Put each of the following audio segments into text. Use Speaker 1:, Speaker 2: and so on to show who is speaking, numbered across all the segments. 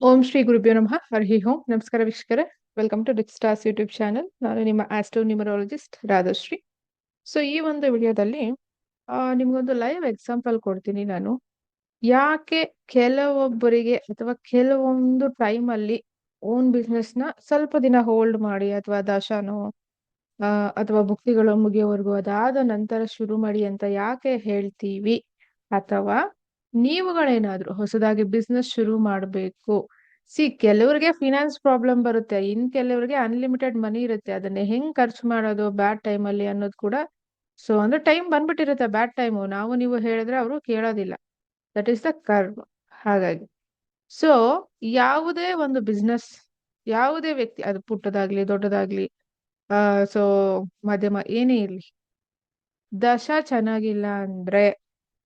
Speaker 1: ಓಂ ಶ್ರೀ ಗುರುಭ್ಯೋ ನಮಃ. ಹರಿ ಹೋಂ ನಮಸ್ಕಾರ ವೀಕ್ಷಕರೇ. ವೆಲ್ಕಮ್ ಟು ಡಿಕ್ಸ್ಟಾಸ್ ಯೂಟ್ಯೂಬ್ ಚಾನಲ್ ನಾನು ನಿಮ್ಮ ಆಸ್ಟ್ರೋ ನ್ಯೂಮರಾಲಜಿಸ್ಟ್ ರಾಧಶ್ರೀ. ಸೊ ಈ ಒಂದು ವಿಡಿಯೋದಲ್ಲಿ ನಿಮಗೊಂದು ಲೈವ್ ಎಕ್ಸಾಂಪಲ್ ಕೊಡ್ತೀನಿ ನಾನು. ಯಾಕೆ ಕೆಲವೊಬ್ಬರಿಗೆ ಅಥವಾ ಕೆಲವೊಂದು ಟೈಮಲ್ಲಿ ಓನ್ ಬಿಸ್ನೆಸ್ನ ಸ್ವಲ್ಪ ದಿನ ಹೋಲ್ಡ್ ಮಾಡಿ ಅಥವಾ ದಶಾನೋ ಅಥವಾ ಭುಕ್ತಿಗಳು ಮುಗಿಯೋವರೆಗೂ ಅದಾದ ನಂತರ ಶುರು ಮಾಡಿ ಅಂತ ಯಾಕೆ ಹೇಳ್ತೀವಿ? ಅಥವಾ ನೀವುಗಳೇನಾದ್ರೂ ಹೊಸದಾಗಿ ಬಿಸ್ನೆಸ್ ಶುರು ಮಾಡಬೇಕು. ಸಿ, ಕೆಲವರಿಗೆ ಫಿನಾನ್ಸ್ ಪ್ರಾಬ್ಲಮ್ ಬರುತ್ತೆ. ಇನ್ ಕೆಲವ್ರಿಗೆ ಅನ್ಲಿಮಿಟೆಡ್ ಮನಿ ಇರುತ್ತೆ. ಅದನ್ನ ಹೆಂಗ್ ಖರ್ಚು ಮಾಡೋದು ಬ್ಯಾಡ್ ಟೈಮ್ ಅಲ್ಲಿ ಅನ್ನೋದು ಕೂಡ ಸೊ ಅಂದ್ರೆ ಟೈಮ್ ಬಂದ್ಬಿಟ್ಟಿರುತ್ತೆ ಬ್ಯಾಡ್ ಟೈಮು ನಾವು ನೀವು ಹೇಳಿದ್ರೆ ಅವರು ಕೇಳೋದಿಲ್ಲ. ದಟ್ ಈಸ್ ದ ಕರ್ವ್ ಹಾಗಾಗಿ ಸೊ ಯಾವುದೇ ಒಂದು ಬಿಸ್ನೆಸ್ ಯಾವುದೇ ವ್ಯಕ್ತಿ, ಅದು ಪುಟ್ಟದಾಗ್ಲಿ, ದೊಡ್ಡದಾಗ್ಲಿ, ಆ ಸೊ ಮಧ್ಯಮ ಏನೇ ಇರ್ಲಿ, ದಶ ಚೆನ್ನಾಗಿಲ್ಲ ಅಂದ್ರೆ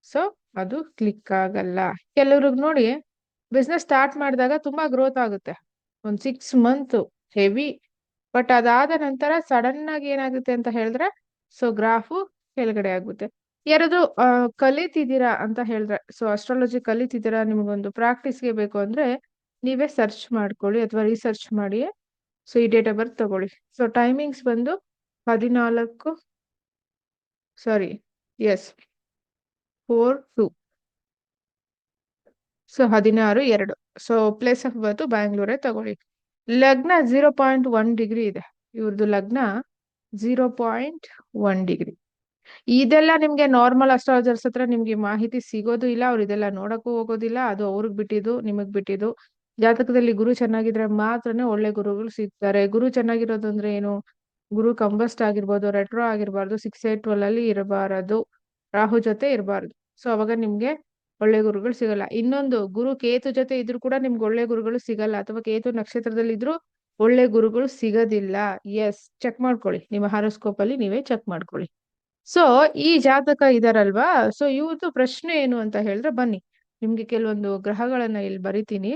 Speaker 1: ಸೊ ಅದು ಕ್ಲಿಕ್ ಆಗಲ್ಲ. ಕೆಲವ್ರಿಗೆ ನೋಡಿ ಬಿಸ್ನೆಸ್ ಸ್ಟಾರ್ಟ್ ಮಾಡಿದಾಗ ತುಂಬಾ ಗ್ರೋತ್ ಆಗುತ್ತೆ. ಒಂದ್ ಸಿಕ್ಸ್ ಮಂತ್ ಹೆವಿ ಬಟ್ ಅದಾದ ನಂತರ ಸಡನ್ ಆಗಿ ಏನಾಗುತ್ತೆ ಅಂತ ಹೇಳಿದ್ರೆ ಸೊ ಗ್ರಾಫು ಕೆಳಗಡೆ ಆಗುತ್ತೆ. ಯಾರಾದ್ರು ಕಲಿತಿದ್ದೀರಾ ಅಂತ ಹೇಳಿದ್ರೆ ಸೊ ಅಸ್ಟ್ರಾಲಜಿ ಕಲಿತಿದ್ದೀರಾ, ನಿಮ್ಗೊಂದು ಪ್ರಾಕ್ಟೀಸ್ಗೆ ಬೇಕು ಅಂದ್ರೆ, ನೀವೇ ಸರ್ಚ್ ಮಾಡ್ಕೊಳ್ಳಿ ಅಥವಾ ರಿಸರ್ಚ್ ಮಾಡಿ ಸೊ ಈ ಡೇಟ್ ಆಫ್ ಬರ್ತ್ ತಗೊಳ್ಳಿ. ಸೊ ಟೈಮಿಂಗ್ಸ್ ಬಂದು ಹದಿನಾಲ್ಕು ಸಾರಿ ಎಸ್ ಫೋರ್ ಟು. ಸೊ, ಹದಿನಾರು, ಎರಡು. ಸೊ ಪ್ಲೇಸ್ ಆಫ್ ಬರ್ತ್ ಬ್ಯಾಂಗ್ಳೂರೇ ತಗೊಳ್ಳಿ. ಲಗ್ನ ಜೀರೋ ಪಾಯಿಂಟ್ ಒನ್ ಡಿಗ್ರಿ ಇದೆ. ಇವ್ರದ್ದು ಲಗ್ನ ಜೀರೋ ಪಾಯಿಂಟ್ ಒನ್ ಡಿಗ್ರಿ ಇದೆಲ್ಲ ನಿಮ್ಗೆ ನಾರ್ಮಲ್ ಅಸ್ಟ್ರಾಲಜರ್ಸ್ ಹತ್ರ ನಿಮ್ಗೆ ಮಾಹಿತಿ ಸಿಗೋದು ಇಲ್ಲ. ಅವ್ರು ಇದೆಲ್ಲ ನೋಡಕ್ಕೂ ಹೋಗೋದಿಲ್ಲ. ಅದು ಅವ್ರಿಗೆ ಬಿಟ್ಟಿದ್ದು, ನಿಮಗ್ ಬಿಟ್ಟಿದ್ದು. ಜಾತಕದಲ್ಲಿ ಗುರು ಚೆನ್ನಾಗಿದ್ರೆ ಮಾತ್ರನೇ ಒಳ್ಳೆ ಗುರುಗಳು ಸಿಗ್ತಾರೆ. ಗುರು ಚೆನ್ನಾಗಿರೋದು ಅಂದ್ರೆ ಏನು? ಗುರು ಕಂಬಸ್ಟ್ ಆಗಿರ್ಬೋದು ರೆಟ್ರೋ ಆಗಿರ್ಬಾರ್ದು ಸಿಕ್ಸ್ ಏಟ್ ಟ್ವೆಲ್ ಅಲ್ಲಿ ಇರಬಾರದು. ರಾಹು ಜೊತೆ ಇರಬಾರ್ದು. ಸೊ ಅವಾಗ ನಿಮ್ಗೆ ಒಳ್ಳೆ ಗುರುಗಳು ಸಿಗಲ್ಲ. ಇನ್ನೊಂದು ಗುರು ಕೇತು ಜೊತೆ ಇದ್ರು ಕೂಡ ನಿಮ್ಗೆ ಒಳ್ಳೆ ಗುರುಗಳು ಸಿಗಲ್ಲ. ಅಥವಾ ಕೇತು ನಕ್ಷತ್ರದಲ್ಲಿ ಇದ್ರು ಒಳ್ಳೆ ಗುರುಗಳು ಸಿಗೋದಿಲ್ಲ. ಎಸ್ ಚೆಕ್ ಮಾಡ್ಕೊಳ್ಳಿ. ನಿಮ್ಮ ಹಾರೋಸ್ಕೋಪ್ ಅಲ್ಲಿ ನೀವೇ ಚೆಕ್ ಮಾಡ್ಕೊಳ್ಳಿ. ಸೊ ಈ ಜಾತಕ ಇದಾರಲ್ವಾ? ಸೊ ಇವ್ರದ್ದು ಪ್ರಶ್ನೆ ಏನು ಅಂತ ಹೇಳಿದ್ರೆ ಬನ್ನಿ. ನಿಮ್ಗೆ ಕೆಲವೊಂದು ಗ್ರಹಗಳನ್ನ ಇಲ್ಲಿ ಬರಿತೀನಿ.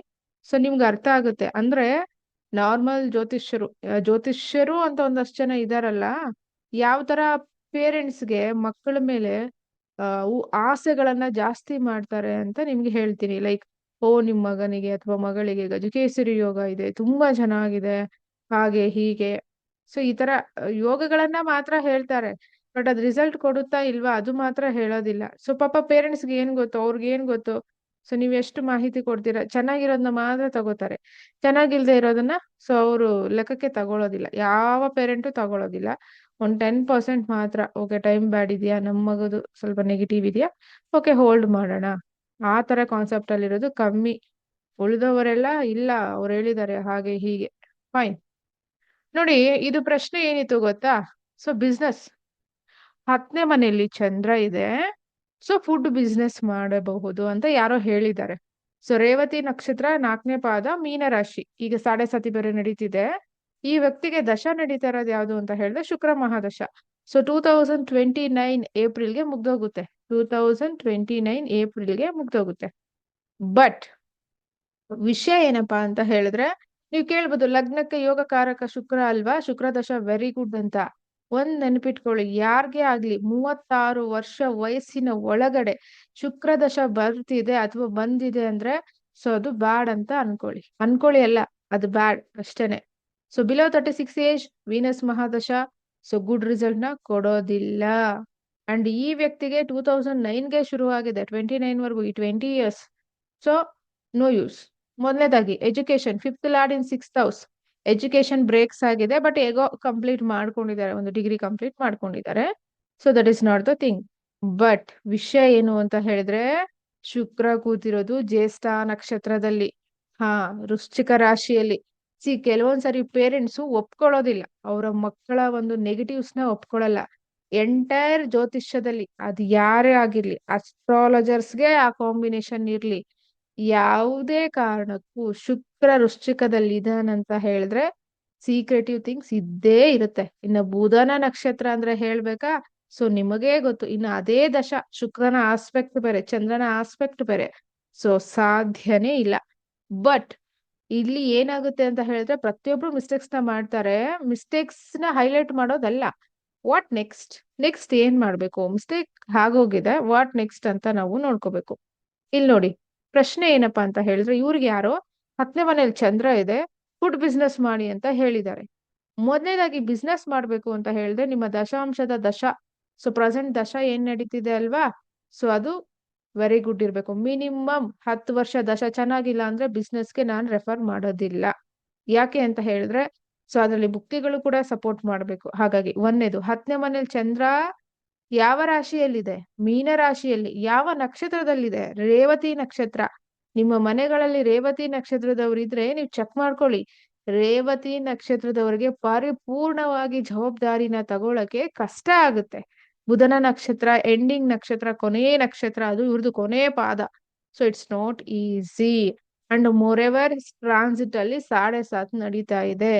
Speaker 1: ಸೊ ನಿಮ್ಗೆ ಅರ್ಥ ಆಗುತ್ತೆ. ಅಂದ್ರೆ ನಾರ್ಮಲ್ ಜ್ಯೋತಿಷ್ಯರು ಜ್ಯೋತಿಷ್ಯರು ಅಂತ ಒಂದಷ್ಟು ಜನ ಇದಾರಲ್ಲ. ಯಾವ ತರ ಪೇರೆಂಟ್ಸ್ಗೆ ಮಕ್ಕಳ ಮೇಲೆ ಆಸೆಗಳನ್ನ ಜಾಸ್ತಿ ಮಾಡ್ತಾರೆ ಅಂತ ನಿಮ್ಗೆ ಹೇಳ್ತೀನಿ. ಲೈಕ್, ಓ, ನಿಮ್ ಮಗನಿಗೆ ಅಥವಾ ಮಗಳಿಗೆ ಗಜಕೇಸರಿ ಯೋಗ ಇದೆ, ತುಂಬಾ ಚೆನ್ನಾಗಿದೆ, ಹಾಗೆ, ಹೀಗೆ. ಸೊ, ಈ ತರ ಯೋಗಗಳನ್ನ ಮಾತ್ರ ಹೇಳ್ತಾರೆ. ಬಟ್ ಅದ್ ರಿಸಲ್ಟ್ ಕೊಡುತ್ತಾ ಇಲ್ವಾ, ಅದು ಮಾತ್ರ ಹೇಳೋದಿಲ್ಲ. ಸೊ, ಪಾಪ ಪೇರೆಂಟ್ಸ್ಗೆ ಏನ್ ಗೊತ್ತು, ಅವ್ರಿಗೆ ಏನ್ ಗೊತ್ತು, ಸೊ, ನೀವ್ ಎಷ್ಟು ಮಾಹಿತಿ ಕೊಡ್ತೀರಾ ಚೆನ್ನಾಗಿರೋದನ್ನ ಮಾತ್ರ ತಗೋತಾರೆ. ಚೆನ್ನಾಗಿಲ್ದೆ ಇರೋದನ್ನ, ಸೊ, ಅವರು ಲೆಕ್ಕಕ್ಕೆ ತಗೊಳೋದಿಲ್ಲ. ಯಾವ ಪೇರೆಂಟು ತಗೊಳೋದಿಲ್ಲ. ಒಂದ್ ಟೆನ್ ಪರ್ಸೆಂಟ್ ಮಾತ್ರ. ಓಕೆ ಟೈಮ್ ಬ್ಯಾಡ್ ಇದೆಯಾ? ನಮ್ಮ ಮಗದು ಸ್ವಲ್ಪ ನೆಗೆಟಿವ್ ಇದೆಯಾ? ಓಕೆ ಹೋಲ್ಡ್ ಮಾಡೋಣ. ಆ ತರ ಕಾನ್ಸೆಪ್ಟ್ ಅಲ್ಲಿ ಇರೋದು ಕಮ್ಮಿ. ಉಳಿದವರೆಲ್ಲ ಇಲ್ಲ, ಅವ್ರು ಹೇಳಿದ್ದಾರೆ ಹಾಗೆ ಹೀಗೆ. ಫೈನ್ ನೋಡಿ, ಇದು ಪ್ರಶ್ನೆ ಏನಿತ್ತು ಗೊತ್ತಾ? ಸೊ ಬಿಸ್ನೆಸ್ ಹತ್ತನೇ ಮನೆಯಲ್ಲಿ ಚಂದ್ರ ಇದೆ. ಸೊ ಫುಡ್ ಬಿಸ್ನೆಸ್ ಮಾಡಬಹುದು ಅಂತ ಯಾರೋ ಹೇಳಿದ್ದಾರೆ. ಸೊ ರೇವತಿ ನಕ್ಷತ್ರ ನಾಲ್ಕನೇ ಪಾದ ಮೀನರಾಶಿ. ಈಗ ಸಾಡೆ ಸತಿ ಬೇರೆ ನಡೀತಿದೆ. ಈ ವ್ಯಕ್ತಿಗೆ ದಶ ನಡೀತಾ ಇರೋದು ಯಾವುದು ಅಂತ ಹೇಳಿದ್ರೆ ಶುಕ್ರ ಮಹಾದಶ. So two thousand twenty nine ಏಪ್ರಿಲ್ಗೆ ಮುಗ್ದೋಗುತ್ತೆ. ಟೂ ತೌಸಂಡ್ ಟ್ವೆಂಟಿ ನೈನ್ ಏಪ್ರಿಲ್ಗೆ ಮುಗ್ದೋಗುತ್ತೆ. ಬಟ್ ವಿಷಯ ಏನಪ್ಪಾ ಅಂತ ಹೇಳಿದ್ರೆ, ನೀವು ಕೇಳ್ಬೋದು, ಲಗ್ನಕ್ಕೆ ಯೋಗ ಕಾರಕ ಶುಕ್ರ ಅಲ್ವಾ? ಶುಕ್ರ ದಶ ವೆರಿ ಗುಡ್ ಅಂತ. ಒಂದ್ ನೆನಪಿಟ್ಕೊಳ್ಳಿ, ಯಾರ್ಗೆ ಆಗ್ಲಿ, ಮೂವತ್ತಾರು ವರ್ಷ ವಯಸ್ಸಿನ ಒಳಗಡೆ ಶುಕ್ರ ದಶ ಬರ್ತಿದೆ ಅಥವಾ ಬಂದಿದೆ ಅಂದ್ರೆ, ಸೊ ಅದು ಬ್ಯಾಡ್ ಅಂತ ಅನ್ಕೊಳ್ಳಿ. ಅನ್ಕೊಳ್ಳಿ ಅಲ್ಲ, ಅದು ಬ್ಯಾಡ್ ಅಷ್ಟೇನೆ. So below thirty six age Venus ಮಹಾದಶ so good ರಿಸಲ್ಟ್ನ ಕೊಡೋದಿಲ್ಲ. ಅಂಡ್ ಈ ವ್ಯಕ್ತಿಗೆ ಟೂ ತೌಸಂಡ್ ನೈನ್ಗೆ ಶುರು ಆಗಿದೆ ಟ್ವೆಂಟಿ ನೈನ್ ವರ್ಗು ಈ twenty years so no use ಮೊದಲನೇದಾಗಿ education fifth lord in six house education breaks ಆಗಿದೆ ಬಟ್ ಹೇಗೋ ಕಂಪ್ಲೀಟ್ ಮಾಡ್ಕೊಂಡಿದ್ದಾರೆ, ಒಂದು ಡಿಗ್ರಿ ಕಂಪ್ಲೀಟ್ ಮಾಡ್ಕೊಂಡಿದ್ದಾರೆ. So that is not the thing but ವಿಷಯ ಏನು ಅಂತ ಹೇಳಿದ್ರೆ, ಶುಕ್ರ ಕೂತಿರೋದು ಜ್ಯೇಷ್ಠ ನಕ್ಷತ್ರದಲ್ಲಿ. ಹಾ, ವೃಶ್ಚಿಕ ರಾಶಿಯಲ್ಲಿ. ಸಿ ಕೆಲವೊಂದ್ಸರಿ ಪೇರೆಂಟ್ಸು ಒಪ್ಕೊಳ್ಳೋದಿಲ್ಲ. ಅವರ ಮಕ್ಕಳ ಒಂದು ನೆಗೆಟಿವ್ಸ್ನ ಒಪ್ಕೊಳ್ಳಲ್ಲ. ಎಂಟೈರ್ ಜ್ಯೋತಿಷ್ಯದಲ್ಲಿ ಅದು ಯಾರೇ ಆಗಿರ್ಲಿ, ಅಸ್ಟ್ರಾಲಜರ್ಸ್ಗೆ ಆ ಕಾಂಬಿನೇಷನ್ ಇರ್ಲಿ, ಯಾವುದೇ ಕಾರಣಕ್ಕೂ ಶುಕ್ರ ವೃಶ್ಚಿಕದಲ್ಲಿ ಇದಾನಂತ ಹೇಳಿದ್ರೆ ಸೀಕ್ರೆಟಿವ್ ಥಿಂಗ್ಸ್ ಇದ್ದೇ ಇರುತ್ತೆ. ಇನ್ನು ಬುಧನ ನಕ್ಷತ್ರ ಅಂದ್ರೆ ಹೇಳ್ಬೇಕಾ? ಸೊ, ನಿಮಗೇ ಗೊತ್ತು. ಇನ್ನು ಅದೇ ದಶ, ಶುಕ್ರನ ಆಸ್ಪೆಕ್ಟ್ ಬೇರೆ, ಚಂದ್ರನ ಆಸ್ಪೆಕ್ಟ್ ಬೇರೆ. ಸೊ, ಸಾಧ್ಯನೇ ಇಲ್ಲ. ಬಟ್ ಇಲ್ಲಿ ಏನಾಗುತ್ತೆ ಅಂತ ಹೇಳಿದ್ರೆ ಪ್ರತಿಯೊಬ್ರು ಮಿಸ್ಟೇಕ್ಸ್ನ ಮಾಡ್ತಾರೆ. ಮಿಸ್ಟೇಕ್ಸ್ನ ಹೈಲೈಟ್ ಮಾಡೋದಲ್ಲ. ವಾಟ್ ನೆಕ್ಸ್ಟ್ ನೆಕ್ಸ್ಟ್ ಏನ್ ಮಾಡ್ಬೇಕು? ಮಿಸ್ಟೇಕ್ ಆಗೋಗಿದೆ. ವಾಟ್ ನೆಕ್ಸ್ಟ್ ಅಂತ ನಾವು ನೋಡ್ಕೋಬೇಕು. ಇಲ್ಲಿ ನೋಡಿ, ಪ್ರಶ್ನೆ ಏನಪ್ಪಾ ಅಂತ ಹೇಳಿದ್ರೆ ಇವ್ರಿಗೆ ಯಾರೋ ಹತ್ತನೇ ಮನೇಲಿ ಚಂದ್ರ ಇದೆ ಫುಡ್ ಬಿಸ್ನೆಸ್ ಮಾಡಿ ಅಂತ ಹೇಳಿದ್ದಾರೆ. ಮೊದಲನೇದಾಗಿ ಬಿಸ್ನೆಸ್ ಮಾಡ್ಬೇಕು ಅಂತ ಹೇಳಿದ್ರೆ ನಿಮ್ಮ ದಶಾಂಶದ ದಶ. ಸೊ ಪ್ರೆಸೆಂಟ್ ದಶ ಏನ್ ನಡೀತಿದೆ ಅಲ್ವಾ? ಸೊ ಅದು ವೆರಿ ಗುಡ್ ಇರ್ಬೇಕು. ಮಿನಿಮಮ್ ಹತ್ತು ವರ್ಷ ದಶ ಚೆನ್ನಾಗಿಲ್ಲ ಅಂದ್ರೆ ಬಿಸ್ನೆಸ್ಗೆ ನಾನು ರೆಫರ್ ಮಾಡೋದಿಲ್ಲ. ಯಾಕೆ ಅಂತ ಹೇಳಿದ್ರೆ ಸೊ ಅದರಲ್ಲಿ ಬುಕ್ತಿಗಳು ಕೂಡ ಸಪೋರ್ಟ್ ಮಾಡಬೇಕು. ಹಾಗಾಗಿ ಒಂದನೇದು, ಹತ್ತನೇ ಮನೇಲಿ ಚಂದ್ರ ಯಾವ ರಾಶಿಯಲ್ಲಿದೆ? ಮೀನ ರಾಶಿಯಲ್ಲಿ. ಯಾವ ನಕ್ಷತ್ರದಲ್ಲಿದೆ? ರೇವತಿ ನಕ್ಷತ್ರ. ನಿಮ್ಮ ಮನೆಗಳಲ್ಲಿ ರೇವತಿ ನಕ್ಷತ್ರದವ್ರು ಇದ್ರೆ ನೀವು ಚೆಕ್ ಮಾಡ್ಕೊಳ್ಳಿ. ರೇವತಿ ನಕ್ಷತ್ರದವರಿಗೆ ಪರಿಪೂರ್ಣವಾಗಿ ಜವಾಬ್ದಾರಿನ ತಗೊಳಕ್ಕೆ ಕಷ್ಟ ಆಗುತ್ತೆ. ಬುಧನ ನಕ್ಷತ್ರ ಎಂಡಿಂಗ್ ನಕ್ಷತ್ರ, ಕೊನೆಯ ನಕ್ಷತ್ರ, ಅದು ಇವ್ರದ್ದು ಕೊನೆಯ ಪಾದ. So it's not easy and moreover transit ಅಲ್ಲಿ ಸಾಡೆ ಸಾತ್ ನಡೀತಾ ಇದೆ.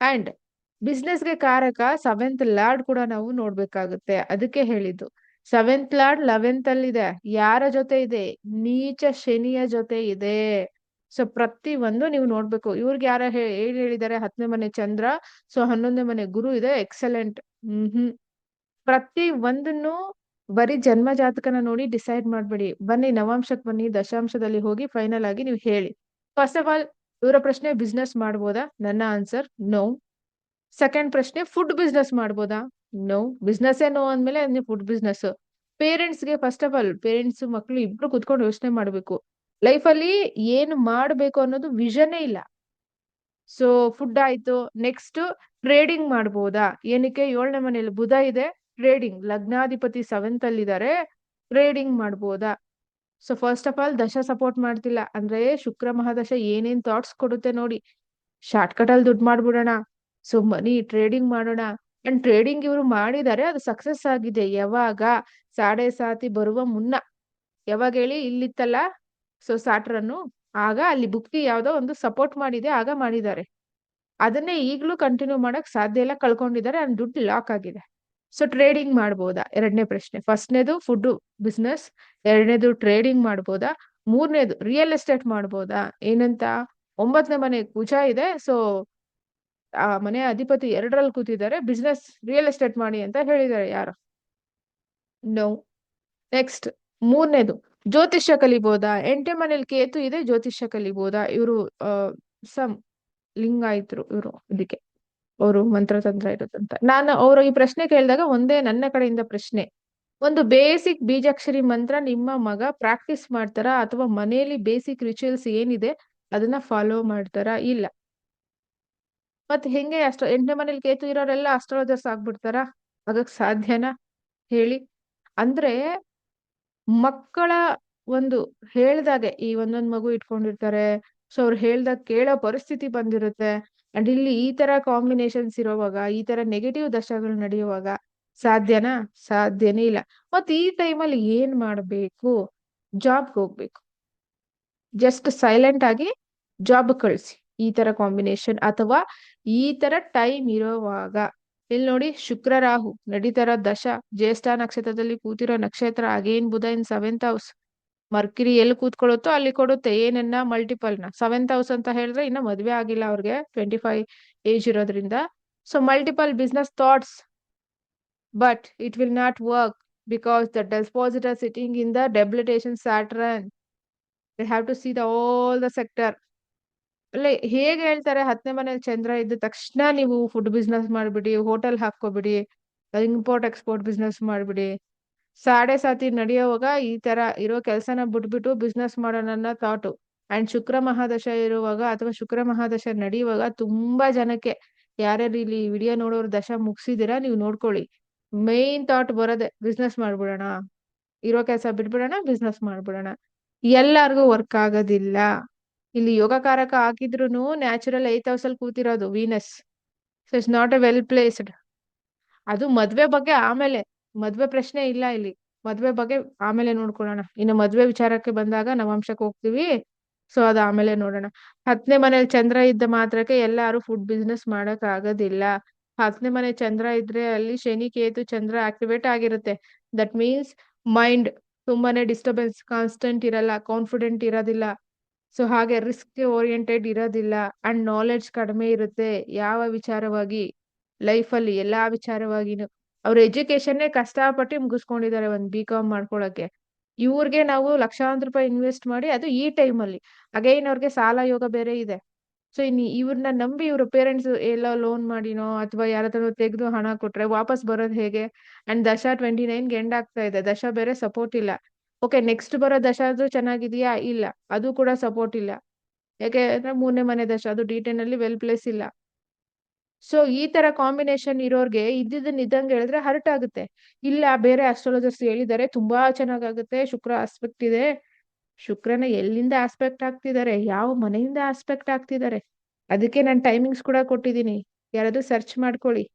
Speaker 1: ಅಂಡ್ ಬಿಸ್ನೆಸ್ಗೆ ಕಾರಕ ಸೆವೆಂತ್ ಲಾರ್ಡ್ ಕೂಡ ನಾವು ನೋಡ್ಬೇಕಾಗುತ್ತೆ. ಅದಕ್ಕೆ ಹೇಳಿದ್ದು. ಸೆವೆಂತ್ ಲಾರ್ಡ್ ಲೆವೆಂತ್ ಅಲ್ಲಿ ಇದೆ ಯಾರ ಜೊತೆ ಇದೆ? ನೀಚ ಶನಿಯ ಜೊತೆ ಇದೆ. ಸೊ ಪ್ರತಿ ಒಂದು ನೀವು ನೋಡ್ಬೇಕು. ಇವ್ರಿಗೆ ಯಾರ ಏನ್ ಹೇಳಿದ್ದಾರೆ? ಹತ್ತನೇ ಮನೆ ಚಂದ್ರ. ಸೊ ಹನ್ನೊಂದನೇ ಮನೆ ಗುರು ಇದೆ. Excellent hmm hmm. ಪ್ರತಿ ಒಂದನ್ನು ಬರೀ ಜನ್ಮ ಜಾತಕನ ನೋಡಿ ಡಿಸೈಡ್ ಮಾಡ್ಬೇಡಿ. ಬನ್ನಿ, ನವಾಂಶಕ್ ಬನ್ನಿ, ದಶಾಂಶದಲ್ಲಿ ಹೋಗಿ ಫೈನಲ್ ಆಗಿ ನೀವು ಹೇಳಿ. ಫಸ್ಟ್ ಆಫ್ ಆಲ್ ಇವರ ಪ್ರಶ್ನೆ ಬಿಸ್ನೆಸ್ ಮಾಡ್ಬೋದಾ? ನನ್ನ ಆನ್ಸರ್ ನೋ ಸೆಕೆಂಡ್ ಪ್ರಶ್ನೆ ಫುಡ್ ಬಿಸ್ನೆಸ್ ಮಾಡ್ಬೋದಾ? ನೋ ಬಿಸ್ನೆಸ್ ನೋ ಅಂದ್ಮೇಲೆ ನೀವು ಫುಡ್ ಬಿಸ್ನೆಸ್ ಪೇರೆಂಟ್ಸ್ಗೆ ಫಸ್ಟ್ ಆಫ್ ಆಲ್ ಪೇರೆಂಟ್ಸ್ ಮಕ್ಕಳು ಇಬ್ರು ಕುತ್ಕೊಂಡು ಯೋಚನೆ ಮಾಡ್ಬೇಕು. ಲೈಫಲ್ಲಿ ಏನ್ ಮಾಡ್ಬೇಕು ಅನ್ನೋದು ವಿಷನೇ ಇಲ್ಲ. ಸೊ ಫುಡ್ ಆಯ್ತು. ನೆಕ್ಸ್ಟ್ ಟ್ರೇಡಿಂಗ್ ಮಾಡ್ಬೋದಾ? ಏನಕ್ಕೆ? ಏಳನೇ ಮನೇಲಿ ಬುಧ ಇದೆ. ಟ್ರೇಡಿಂಗ್ ಲಗ್ನಾಧಿಪತಿ ಸೆವೆಂತ್ ಅಲ್ಲಿ ಇದಾರೆ ಟ್ರೇಡಿಂಗ್ ಮಾಡ್ಬೋದಾ? ಸೊ ಫಸ್ಟ್ ಆಫ್ ಆಲ್ ದಶ ಸಪೋರ್ಟ್ ಮಾಡ್ತಿಲ್ಲ. ಅಂದ್ರೆ ಶುಕ್ರ, ಮಹಾದಶ ಏನೇನ್ ಥಾಟ್ಸ್ ಕೊಡುತ್ತೆ ನೋಡಿ. ಶಾರ್ಟ್ ಕಟ್ ಅಲ್ಲಿ ದುಡ್ಡು ಮಾಡ್ಬಿಡೋಣ. ಸೊ ಮನಿ ಟ್ರೇಡಿಂಗ್ ಮಾಡೋಣ. ಅಂಡ್ ಟ್ರೇಡಿಂಗ್ ಇವರು ಮಾಡಿದ್ದಾರೆ, ಅದು ಸಕ್ಸಸ್ ಆಗಿದೆ. ಯಾವಾಗ? ಸಾಡೆ ಸಾತಿ ಬರುವ ಮುನ್ನ. ಯಾವಾಗ ಹೇಳಿ? ಇಲ್ಲಿತ್ತಲ್ಲ. ಸೊ ಸಾಟ್ರನ್ನು ಆಗ ಅಲ್ಲಿ ಬುಕ್ತಿ ಯಾವ್ದೋ ಒಂದು ಸಪೋರ್ಟ್ ಮಾಡಿದೆ, ಆಗ ಮಾಡಿದ್ದಾರೆ. ಅದನ್ನೇ ಈಗಲೂ ಕಂಟಿನ್ಯೂ ಮಾಡಕ್ ಸಾಧ್ಯ ಇಲ್ಲ, ಕಳ್ಕೊಂಡಿದ್ದಾರೆ. ಅಂಡ್ ದುಡ್ಡು ಲಾಕ್ ಆಗಿದೆ. ಸೊ ಟ್ರೇಡಿಂಗ್ ಮಾಡ್ಬೋದಾ? ಎರಡನೇ ಪ್ರಶ್ನೆ. ಫಸ್ಟ್ನೇದು ಫುಡ್ ಬಿಸ್ನೆಸ್ ಎರಡನೇದು ಟ್ರೇಡಿಂಗ್ ಮಾಡ್ಬೋದಾ? ಮೂರನೇದು ರಿಯಲ್ ಎಸ್ಟೇಟ್ ಮಾಡ್ಬೋದಾ? ಏನಂತ? ಒಂಬತ್ತನೇ ಮನೆ ಕುಜ ಇದೆ. ಸೊ ಆ ಮನೆ ಅಧಿಪತಿ ಎರಡರಲ್ಲಿ ಕೂತಿದ್ದಾರೆ. ಬಿಸ್ನೆಸ್ ರಿಯಲ್ ಎಸ್ಟೇಟ್ ಮಾಡಿ ಅಂತ ಹೇಳಿದ್ದಾರೆ ಯಾರು? ನೋ ನೆಕ್ಸ್ಟ್ ಮೂರನೇದು. ಜ್ಯೋತಿಷ್ಯ ಕಲಿಬೋದಾ? ಎಂಟನೇ ಮನೇಲಿ ಕೇತು ಇದೆ, ಜ್ಯೋತಿಷ್ಯ ಕಲಿಬೋದಾ? ಇವರು ಸಮ್ ಲಿಂಗಾಯತರು ಇವರು, ಇದಕ್ಕೆ. ಅವರು ಮಂತ್ರತಂತ್ರ ಇರುತ್ತಂತ. ನಾನು ಅವರು ಈ ಪ್ರಶ್ನೆ ಕೇಳಿದಾಗ ಒಂದೇ ನನ್ನ ಕಡೆಯಿಂದ ಪ್ರಶ್ನೆ. ಒಂದು ಬೇಸಿಕ್ ಬೀಜಾಕ್ಷರಿ ಮಂತ್ರ ನಿಮ್ಮ ಮಗ ಪ್ರಾಕ್ಟೀಸ್ ಮಾಡ್ತಾರಾ ಅಥವಾ ಮನೆಯಲ್ಲಿ ಬೇಸಿಕ್ ರಿಚುವಲ್ಸ್ ಏನಿದೆ ಅದನ್ನ ಫಾಲೋ ಮಾಡ್ತಾರಾ? ಇಲ್ಲ. ಮತ್ ಹೆಂಗೆ ಅಷ್ಟ ಎಂಟನೇ ಮನೇಲಿ ಕೇತು ಇರೋರೆಲ್ಲ ಅಸ್ಟ್ರಾಲಜರ್ಸ್ ಆಗ್ಬಿಡ್ತಾರಾ? ಆಗಕ್ ಸಾಧ್ಯನಾ? ಹೇಳಿ. ಅಂದ್ರೆ ಮಕ್ಕಳ ಒಂದು ಹೇಳ್ದಾಗೆ ಈ ಒಂದೊಂದ್ ಮಗು ಇಟ್ಕೊಂಡಿರ್ತಾರೆ. ಸೊ ಅವ್ರು ಹೇಳ್ದಾಗ ಕೇಳೋ ಪರಿಸ್ಥಿತಿ ಬಂದಿರುತ್ತೆ. ಅಂಡ್ ಇಲ್ಲಿ ಈ ತರ ಕಾಂಬಿನೇಷನ್ಸ್ ಇರೋವಾಗ, ಈ ತರ ನೆಗೆಟಿವ್ ದಶಗಳು ನಡೆಯುವಾಗ ಸಾಧ್ಯನಾ? ಸಾಧ್ಯನೇ ಇಲ್ಲ. ಮತ್ತೆ ಈ ಟೈಮಲ್ಲಿ ಏನ್ ಮಾಡ್ಬೇಕು? ಜಾಬ್ಗೆ ಹೋಗ್ಬೇಕು. ಜಸ್ಟ್ ಸೈಲೆಂಟ್ ಆಗಿ ಜಾಬ್ ಕಳಿಸಿ. ಈ ತರ ಕಾಂಬಿನೇಷನ್ ಅಥವಾ ಈ ತರ ಟೈಮ್ ಇರೋವಾಗ. ಇಲ್ಲಿ ನೋಡಿ ಶುಕ್ರ ರಾಹು, ನಡೀತಾರ ದಶ, ಜ್ಯೇಷ್ಠ ನಕ್ಷತ್ರದಲ್ಲಿ ಕೂತಿರೋ ನಕ್ಷತ್ರ, again Budha in seventh house Mercury ಎಲ್ಲಿ ಕೂತ್ಕೊಳ್ಳುತ್ತೋ ಅಲ್ಲಿ ಕೊಡುತ್ತೆ. ಏನನ್ನ ಮಲ್ಟಿಪಲ್ನ. ಸೆವೆಂತ್ ಹೌಸ್ ಅಂತ ಹೇಳಿದ್ರೆ ಇನ್ನ ಮದ್ವೆ ಆಗಿಲ್ಲ ಅವ್ರಿಗೆ. ಟ್ವೆಂಟಿ ಫೈವ್ ಏಜ್ ಇರೋದ್ರಿಂದ so multiple business thoughts but it will not work because the dispositor sitting in the debilitation Saturn they have to see the all the sector ಅಲ್ಲ ಹೇಗೆ ಹೇಳ್ತಾರೆ? ಹತ್ತನೇ ಮನೇಲಿ ಚಂದ್ರ ಇದ್ದ ತಕ್ಷಣ ನೀವು ಫುಡ್ ಬಿಸ್ನೆಸ್ ಮಾಡ್ಬಿಡಿ ಹೋಟೆಲ್ ಹಾಕೋಬಿಡಿ ಇಂಪೋರ್ಟ್ ಎಕ್ಸ್ಪೋರ್ಟ್ ಬಿಸ್ನೆಸ್ ಮಾಡ್ಬಿಡಿ. ಸಾಡೆ ಸಾತಿ ನಡೆಯುವಾಗ ಈ ತರ ಇರೋ ಕೆಲಸನ ಬಿಟ್ಬಿಟ್ಟು ಬಿಸ್ನೆಸ್ ಮಾಡೋಣ ಅನ್ನೋ ಥಾಟು ಅಂಡ್ ಶುಕ್ರ ಮಹಾದಶ ಇರುವಾಗ ಅಥವಾ ಶುಕ್ರ ಮಹಾದಶ ನಡೆಯುವಾಗ ತುಂಬಾ ಜನಕ್ಕೆ, ಯಾರ್ಯಾರು ಇಲ್ಲಿ ವಿಡಿಯೋ ನೋಡೋರು ದಶ ಮುಗಿಸಿದಿರಾ ನೀವು ನೋಡ್ಕೊಳ್ಳಿ. ಮೇನ್ ಥಾಟ್ ಬರೋದೆ ಬಿಸ್ನೆಸ್ ಮಾಡ್ಬಿಡೋಣ. ಇರೋ ಕೆಲಸ ಬಿಟ್ಬಿಡೋಣ ಬಿಸ್ನೆಸ್ ಮಾಡ್ಬಿಡೋಣ. ಎಲ್ಲಾರ್ಗೂ ವರ್ಕ್ ಆಗೋದಿಲ್ಲ. ಇಲ್ಲಿ ಯೋಗಕಾರಕ ಹಾಕಿದ್ರು ನ್ಯಾಚುರಲ್ ಏತ್ ಹೌಸ್ ಅಲ್ಲಿ ಕೂತಿರೋದು Venus so it's not a well placed ಅದು ಮದ್ವೆ ಬಗ್ಗೆ ಆಮೇಲೆ ಮದ್ವೆ ಪ್ರಶ್ನೆ ಇಲ್ಲ ಇಲ್ಲಿ. ಮದ್ವೆ ಬಗ್ಗೆ ಆಮೇಲೆ ನೋಡ್ಕೊಳ್ಳೋಣ. ಇನ್ನು ಮದ್ವೆ ವಿಚಾರಕ್ಕೆ ಬಂದಾಗ ನವಾಂಶಕ್ಕೆ ಹೋಗ್ತೀವಿ. ಸೊ ಅದ ಆಮೇಲೆ ನೋಡೋಣ. ಹತ್ತನೇ ಮನೇಲಿ ಚಂದ್ರ ಇದ್ದ ಮಾತ್ರಕ್ಕೆ ಎಲ್ಲಾರು ಫುಡ್ ಬಿಸ್ನೆಸ್ ಮಾಡಕ್ ಆಗೋದಿಲ್ಲ. ಹತ್ತನೇ ಮನೆ ಚಂದ್ರ ಇದ್ರೆ ಅಲ್ಲಿ ಶನಿ, ಕೇತು, ಚಂದ್ರ ಆಕ್ಟಿವೇಟ್ ಆಗಿರುತ್ತೆ. ದಟ್ ಮೀನ್ಸ್ ಮೈಂಡ್ ತುಂಬಾನೇ ಡಿಸ್ಟರ್ಬೆನ್ಸ್ ಕಾನ್ಸ್ಟೆಂಟ್ ಇರಲ್ಲ ಕಾನ್ಫಿಡೆಂಟ್ ಇರೋದಿಲ್ಲ. ಸೊ ಹಾಗೆ ರಿಸ್ಕ್ ಓರಿಯೆಂಟೆಡ್ ಇರೋದಿಲ್ಲ. ಅಂಡ್ ನಾಲೆಡ್ಜ್ ಕಡಿಮೆ ಇರುತ್ತೆ. ಯಾವ ವಿಚಾರವಾಗಿ? ಲೈಫಲ್ಲಿ ಎಲ್ಲಾ ವಿಚಾರವಾಗಿನು. ಅವ್ರ ಎಜುಕೇಶನ್ನೇ ಕಷ್ಟಪಟ್ಟು ಮುಗಿಸ್ಕೊಂಡಿದ್ದಾರೆ ಒಂದ್ ಬಿ ಕಾಮ್ ಮಾಡ್ಕೊಳಕ್ಕೆ. ಇವ್ರಿಗೆ ನಾವು ಲಕ್ಷಾಂತರ ರೂಪಾಯಿ ಇನ್ವೆಸ್ಟ್ ಮಾಡಿ ಅದು ಈ ಟೈಮಲ್ಲಿ ಅಗೈನ್ ಅವ್ರಿಗೆ ಸಾಲ ಯೋಗ ಬೇರೆ ಇದೆ. ಸೊ ಇನ್ ಇವ್ರನ್ನ ನಂಬಿ ಇವ್ರ ಪೇರೆಂಟ್ಸ್ ಎಲ್ಲ ಲೋನ್ ಮಾಡಿನೋ ಅಥವಾ ಯಾರ ತೆಗೆದು ಹಣ ಕೊಟ್ರೆ ವಾಪಸ್ ಬರೋದು ಹೇಗೆ? ಅಂಡ್ ದಶಾ ಟ್ವೆಂಟಿ ನೈನ್ಗೆ ಎಂಡ್ ಆಗ್ತಾ ಇದೆ. ದಶಾ ಬೇರೆ ಸಪೋರ್ಟ್ ಇಲ್ಲ. ಓಕೆ ನೆಕ್ಸ್ಟ್ ಬರೋ ದಶಾ ಅದು ಚೆನ್ನಾಗಿದೆಯಾ? ಇಲ್ಲ. ಅದು ಕೂಡ ಸಪೋರ್ಟ್ ಇಲ್ಲ. ಯಾಕೆ ಅಂದ್ರೆ ಮೂರನೇ ಮನೆ ದಶ, ಅದು ಡಿ ಟೆನ್ ಅಲ್ಲಿ ವೆಲ್ ಪ್ಲೇಸ್ ಇಲ್ಲ. ಸೊ ಈ ತರ ಕಾಂಬಿನೇಷನ್ ಇರೋರ್ಗೆ ಇದ್ದಿದ್ದನ್ನ ಇದ್ದಂಗೆ ಹೇಳಿದ್ರೆ ಹರ್ಟ್ ಆಗುತ್ತೆ. ಇಲ್ಲ, ಬೇರೆ ಅಸ್ಟ್ರಾಲಜರ್ಸ್ ಹೇಳಿದ್ದಾರೆ, ತುಂಬಾ ಚೆನ್ನಾಗಾಗುತ್ತೆ, ಶುಕ್ರ ಆಸ್ಪೆಕ್ಟ್ ಇದೆ. ಶುಕ್ರನ ಎಲ್ಲಿಂದ ಆಸ್ಪೆಕ್ಟ್ ಆಗ್ತಿದ್ದಾರೆ ಯಾವ ಮನೆಯಿಂದ ಆಸ್ಪೆಕ್ಟ್ ಆಗ್ತಿದ್ದಾರೆ ಅದಕ್ಕೆ ನಾನು ಟೈಮಿಂಗ್ಸ್ ಕೂಡ ಕೊಟ್ಟಿದ್ದೀನಿ. ಯಾರಾದ್ರೂ ಸರ್ಚ್ ಮಾಡ್ಕೊಳ್ಳಿ.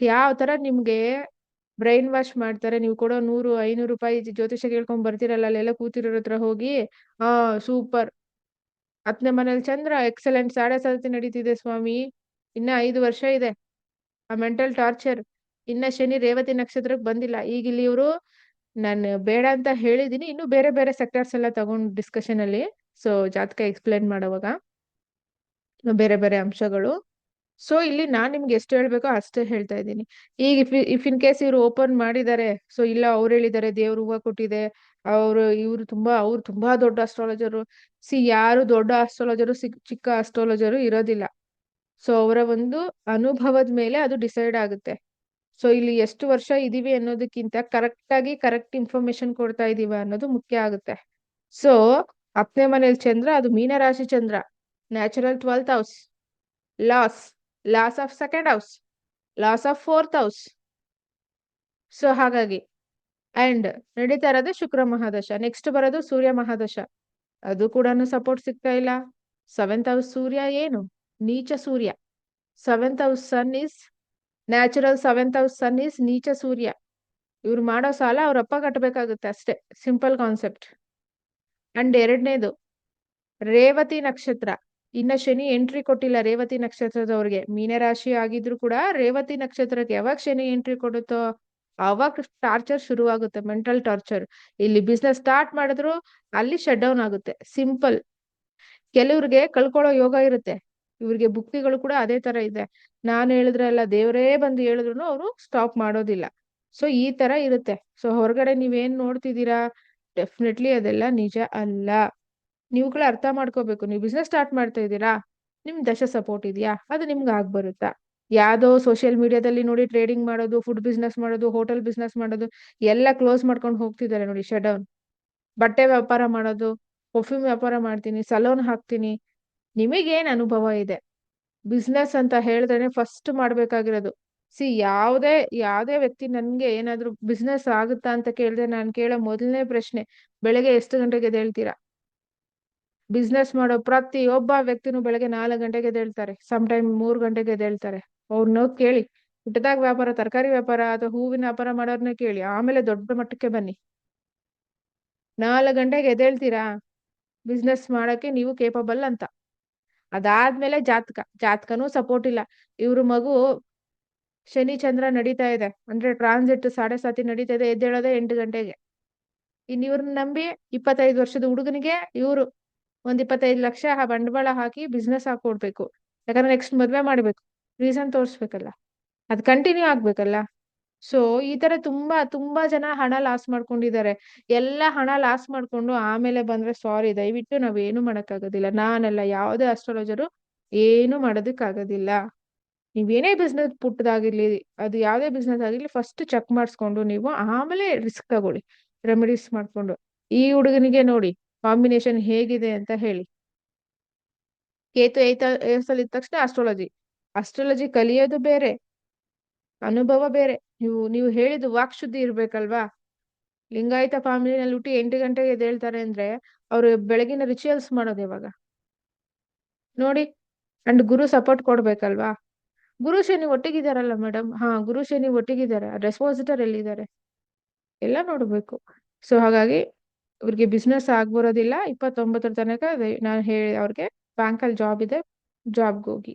Speaker 1: ಯಾವ ತರ ನಿಮ್ಗೆ ಬ್ರೈನ್ ವಾಶ್ ಮಾಡ್ತಾರೆ? ನೀವು ಕೊಡೋ ನೂರು, ಐನೂರು ರೂಪಾಯಿ ಜ್ಯೋತಿಷ ಕೇಳ್ಕೊಂಡ್ ಬರ್ತೀರಲ್ಲ, ಅಲ್ಲೆಲ್ಲ ಕೂತಿರೋ ಹತ್ರ ಹೋಗಿ, ಆ, ಸೂಪರ್. ಹತ್ತನೇ ಮನೇಲಿ ಚಂದ್ರ ಎಕ್ಸಲೆಂಟ್ ಸಾಡೆ ಸಾತಿ ನಡೀತಿದೆ ಸ್ವಾಮಿ. ಇನ್ನ ಐದು ವರ್ಷ ಇದೆ. ಆ ಮೆಂಟಲ್ ಟಾರ್ಚರ್ ಇನ್ನ ಶನಿ ರೇವತಿ ನಕ್ಷತ್ರಕ್ಕೆ ಬಂದಿಲ್ಲ. ಈಗ ಇಲ್ಲಿ ಇವರು ನಾನು ಬೇಡ ಅಂತ ಹೇಳಿದೀನಿ. ಇನ್ನು ಬೇರೆ ಬೇರೆ ಸೆಕ್ಟರ್ಸ್ ಎಲ್ಲ ತಗೊಂಡ್ ಡಿಸ್ಕಷನ್ ಅಲ್ಲಿ. ಸೊ ಜಾತಕ ಎಕ್ಸ್ಪ್ಲೇನ್ ಮಾಡುವಾಗ ಬೇರೆ ಬೇರೆ ಅಂಶಗಳು. ಸೊ ಇಲ್ಲಿ ನಾನ್ ನಿಮ್ಗೆ ಎಷ್ಟು ಹೇಳ್ಬೇಕೋ ಅಷ್ಟೇ ಹೇಳ್ತಾ ಇದ್ದೀನಿ. ಈಗ ಇಫ್ ಇನ್ ಕೇಸ್ ಇವ್ರು ಓಪನ್ ಮಾಡಿದ್ದಾರೆ ಸೊ ಇಲ್ಲ ಅವ್ರು ಹೇಳಿದ್ದಾರೆ ದೇವ್ರ ಹೂವ ಕೊಟ್ಟಿದೆ, ಅವ್ರು, ಇವ್ರು ತುಂಬಾ, ಅವ್ರು ತುಂಬಾ ದೊಡ್ಡ ಅಸ್ಟ್ರಾಲಜರು ಸಿ ಯಾರು ದೊಡ್ಡ ಅಸ್ಟ್ರಾಲಜರು ಚಿಕ್ಕ ಅಸ್ಟ್ರಾಲಜರು ಇರೋದಿಲ್ಲ. ಸೊ ಅವರ ಒಂದು ಅನುಭವದ ಮೇಲೆ ಅದು ಡಿಸೈಡ್ ಆಗುತ್ತೆ. ಸೊ ಇಲ್ಲಿ ಎಷ್ಟು ವರ್ಷ ಇದೀವಿ ಅನ್ನೋದಕ್ಕಿಂತ ಕರೆಕ್ಟ್ ಆಗಿ ಕರೆಕ್ಟ್ ಇನ್ಫಾರ್ಮೇಶನ್ ಕೊಡ್ತಾ ಇದೀವ ಅನ್ನೋದು ಮುಖ್ಯ ಆಗುತ್ತೆ. ಸೊ ಹತ್ತನೇ ಮನೇಲಿ ಚಂದ್ರ, ಅದು ಮೀನರಾಶಿ ಚಂದ್ರ. Natural twelfth house loss loss of second house loss of fourth house so ಹಾಗಾಗಿ ಅಂಡ್ ನಡೀತಾ ಇರೋದು ಶುಕ್ರ ಮಹಾದಶ. ನೆಕ್ಸ್ಟ್ ಬರೋದು ಸೂರ್ಯ ಮಹಾದಶ. ಅದು ಕೂಡ ಸಪೋರ್ಟ್ ಸಿಗ್ತಾ ಇಲ್ಲ. ಸೆವೆಂತ್ ಹೌಸ್ ಸೂರ್ಯ ಏನು? ನೀಚ ಸೂರ್ಯ seventh house sun is natural seventh house sun is ನೀಚ ಸೂರ್ಯ ಇವ್ರು ಮಾಡೋ ಸಾಲ ಅವ್ರ ಅಪ್ಪ ಕಟ್ಟಬೇಕಾಗುತ್ತೆ ಅಷ್ಟೇ ಸಿಂಪಲ್ ಕಾನ್ಸೆಪ್ಟ್ ಅಂಡ್ ಎರಡನೇದು, ರೇವತಿ ನಕ್ಷತ್ರ. ಇನ್ನ ಶನಿ ಎಂಟ್ರಿ ಕೊಟ್ಟಿಲ್ಲ ರೇವತಿ ನಕ್ಷತ್ರದವ್ರಿಗೆ. ಮೀನರಾಶಿ ಆಗಿದ್ರು ಕೂಡ ರೇವತಿ ನಕ್ಷತ್ರಕ್ಕೆ ಯಾವಾಗ ಶನಿ ಎಂಟ್ರಿ ಕೊಡುತ್ತೋ, ಅವಾಗ ಟಾರ್ಚರ್ ಶುರುವಾಗುತ್ತೆ ಮೆಂಟಲ್ ಟಾರ್ಚರ್ ಇಲ್ಲಿ ಬಿಸ್ನೆಸ್ ಸ್ಟಾರ್ಟ್ ಮಾಡಿದ್ರು ಅಲ್ಲಿ ಶಟ್ ಡೌನ್ ಆಗುತ್ತೆ ಸಿಂಪಲ್ ಕೆಲವ್ರಿಗೆ ಕಳ್ಕೊಳ್ಳೋ ಯೋಗ ಇರುತ್ತೆ. ಇವ್ರಿಗೆ ಭುಕ್ತಿಗಳು ಕೂಡ ಅದೇ ತರ ಇದೆ. ನಾನು ಹೇಳಿದ್ರೆ ಎಲ್ಲ ದೇವರೇ ಬಂದು ಹೇಳಿದ್ರು ಅವರು ಸ್ಟಾಪ್ ಮಾಡೋದಿಲ್ಲ. ಸೊ ಈ ತರ ಇರುತ್ತೆ. ಸೊ ಹೊರಗಡೆ ನೀವೇನ್ ನೋಡ್ತಿದ್ದೀರಾ? ಡೆಫಿನೆಟ್ಲಿ ಅದೆಲ್ಲ ನಿಜ ಅಲ್ಲ. ನೀವುಗಳು ಅರ್ಥ ಮಾಡ್ಕೋಬೇಕು. ನೀವು ಬಿಸ್ನೆಸ್ ಸ್ಟಾರ್ಟ್ ಮಾಡ್ತಾ ಇದ್ದೀರಾ? ನಿಮ್ ದಶ ಸಪೋರ್ಟ್ ಇದೆಯಾ? ಅದು ನಿಮ್ಗೆ ಆಗ್ ಬರುತ್ತಾ? ಯಾವ್ದೋ ಸೋಷಿಯಲ್ ಮೀಡಿಯಾದಲ್ಲಿ ನೋಡಿ ಟ್ರೇಡಿಂಗ್ ಮಾಡೋದು ಫುಡ್ ಬಿಸ್ನೆಸ್ ಮಾಡೋದು ಹೋಟೆಲ್ ಬಿಸ್ನೆಸ್ ಮಾಡೋದು, ಎಲ್ಲ ಕ್ಲೋಸ್ ಮಾಡ್ಕೊಂಡು ಹೋಗ್ತಿದ್ದಾರೆ ನೋಡಿ ಶಟ್ ಡೌನ್ ಬಟ್ಟೆ ವ್ಯಾಪಾರ ಮಾಡೋದು ಪರ್ಫ್ಯೂಮ್ ವ್ಯಾಪಾರ ಮಾಡ್ತೀನಿ ಸಲೂನ್ ಹಾಕ್ತೀನಿ. ನಿಮಗೇನ್ ಅನುಭವ ಇದೆ? ಬಿಸ್ನೆಸ್ ಅಂತ ಹೇಳಿದ್ರೆ ಫಸ್ಟ್ ಮಾಡ್ಬೇಕಾಗಿರೋದು. ಸಿ ಯಾವುದೇ ಯಾವುದೇ ವ್ಯಕ್ತಿ ನನ್ಗೆ ಏನಾದರೂ ಬಿಸ್ನೆಸ್ ಆಗುತ್ತಾ ಅಂತ ಕೇಳಿದ್ರೆ ನಾನು ಕೇಳೋ ಮೊದಲನೇ ಪ್ರಶ್ನೆ, ಬೆಳಗ್ಗೆ ಎಷ್ಟು ಗಂಟೆಗೆ ಎದ್ದೇಳ್ತೀರಾ? ಬಿಸ್ನೆಸ್ ಮಾಡೋ ಪ್ರತಿಯೊಬ್ಬ ವ್ಯಕ್ತಿನೂ ಬೆಳಗ್ಗೆ ನಾಲ್ಕು ಗಂಟೆಗೆ ಎದ್ದೇಳ್ತಾರೆ. ಸಮ್ ಟೈಮ್ ಮೂರು ಗಂಟೆಗೆ ಎದ್ದೇಳ್ತಾರೆ. ಅವ್ರನ್ನ ಕೇಳಿ. ಪುಟ್ಟದಾಗ ವ್ಯಾಪಾರ, ತರಕಾರಿ ವ್ಯಾಪಾರ ಅಥವಾ ಹೂವಿನ ವ್ಯಾಪಾರ ಮಾಡೋರ್ನ ಕೇಳಿ. ಆಮೇಲೆ ದೊಡ್ಡ ಮಟ್ಟಕ್ಕೆ ಬನ್ನಿ. ನಾಲ್ಕು ಗಂಟೆಗೆ ಎದ್ದೇಳ್ತೀರಾ? ಬಿಸ್ನೆಸ್ ಮಾಡಕ್ಕೆ ನೀವು ಕೇಪಬಲ್ ಅಂತ. ಅದಾದ್ಮೇಲೆ ಜಾತಕ, ಜಾತಕನೂ ಸಪೋರ್ಟ್ ಇಲ್ಲ. ಇವ್ರ ಮಗು ಶನಿ ಚಂದ್ರ ನಡೀತಾ ಇದೆ. ಅಂದ್ರೆ ಟ್ರಾನ್ಸಿಟ್ ಸಾಡೆ ಸಾತಿ ನಡೀತಾ ಇದೆ, ಎದ್ದೇಳೋದೇ ಎಂಟು ಗಂಟೆಗೆ. ಇನ್ ಇವ್ರನ್ನ ನಂಬಿ ಇಪ್ಪತ್ತೈದು ವರ್ಷದ ಹುಡುಗನಿಗೆ ಇವ್ರು ಒಂದ್ ಇಪ್ಪತ್ತೈದು ಲಕ್ಷ ಬಂಡವಾಳ ಹಾಕಿ ಬಿಸ್ನೆಸ್ ಹಾಕೊಡ್ಬೇಕು. ಯಾಕಂದ್ರೆ ನೆಕ್ಸ್ಟ್ ಮದ್ವೆ ಮಾಡ್ಬೇಕು. ರೀಸನ್ ತೋರ್ಸ್ಬೇಕಲ್ಲ. ಅದ್ ಕಂಟಿನ್ಯೂ ಆಗ್ಬೇಕಲ್ಲ. ಸೊ, ಈ ತರ ತುಂಬಾ ತುಂಬಾ ಜನ ಹಣ ಲಾಸ್ ಮಾಡ್ಕೊಂಡಿದ್ದಾರೆ. ಎಲ್ಲ ಹಣ ಲಾಸ್ ಮಾಡ್ಕೊಂಡು ಆಮೇಲೆ ಬಂದ್ರೆ ಸಾರಿ ದಯವಿಟ್ಟು ಏನು ಮಾಡಕ್ಕಾಗೋದಿಲ್ಲ. ನಾನಲ್ಲ, ಯಾವುದೇ ಅಸ್ಟ್ರಾಲಜರು ಏನು ಮಾಡೋದಕ್ಕಾಗೋದಿಲ್ಲ. ನೀವೇನೇ ಬಿಸ್ನೆಸ್ ಪುಟ್ಟದಾಗಿರ್ಲಿ ಅದು ಯಾವುದೇ ಬಿಸ್ನೆಸ್ ಆಗಿರ್ಲಿ ಫಸ್ಟ್ ಚೆಕ್ ಮಾಡಿಸ್ಕೊಂಡು ನೀವು ಆಮೇಲೆ ರಿಸ್ಕ್ ತಗೊಳ್ಳಿ ರೆಮಿಡೀಸ್ ಮಾಡ್ಕೊಂಡು. ಈ ಹುಡುಗನಿಗೆ ನೋಡಿ ಕಾಂಬಿನೇಷನ್ ಹೇಗಿದೆ ಅಂತ ಹೇಳಿ. ಕೇತು ಏತ ಇದ್ದ ತಕ್ಷಣ ಅಸ್ಟ್ರಾಲಜಿ ಅಸ್ಟ್ರಾಲಜಿ ಕಲಿಯೋದು ಬೇರೆ. ಅನುಭವ ಬೇರೆ. ನೀವು ನೀವು ಹೇಳಿದ ವಾಕ್ ಶುದ್ಧಿ ಇರ್ಬೇಕಲ್ವಾ? ಲಿಂಗಾಯತ ಫ್ಯಾಮಿಲಿನಲ್ಲಿ ಹುಟ್ಟಿ ಎಂಟು ಗಂಟೆಗೆ ಎದ್ದೇಳ್ತಾರೆ ಅಂದ್ರೆ ಅವ್ರು ಬೆಳಗಿನ ರಿಚುವಲ್ಸ್ ಮಾಡೋದು ಇವಾಗ ನೋಡಿ ಅಂಡ್ ಗುರು ಸಪೋರ್ಟ್ ಕೊಡ್ಬೇಕಲ್ವಾ? ಗುರು ಶನಿ ಒಟ್ಟಿಗಿದಾರಲ್ಲ ಮೇಡಮ್ ಹಾ, ಗುರು ಶನಿ ಒಟ್ಟಿಗಿದ್ದಾರೆ. ರೆಸ್ಪಾನ್ಸಿಟರ್ ಎಲ್ಲಿದ್ದಾರೆ? ಎಲ್ಲ ನೋಡ್ಬೇಕು. ಸೊ ಹಾಗಾಗಿ ಅವ್ರಿಗೆ ಬಿಸ್ನೆಸ್ ಆಗ್ಬರೋದಿಲ್ಲ. ಇಪ್ಪತ್ತೊಂಬತ್ತರ ತನಕ ನಾನು ಹೇಳಿ ಅವ್ರಿಗೆ ಬ್ಯಾಂಕಲ್ಲಿ ಜಾಬ್ ಇದೆ ಜಾಬ್ಗೆ ಹೋಗಿ.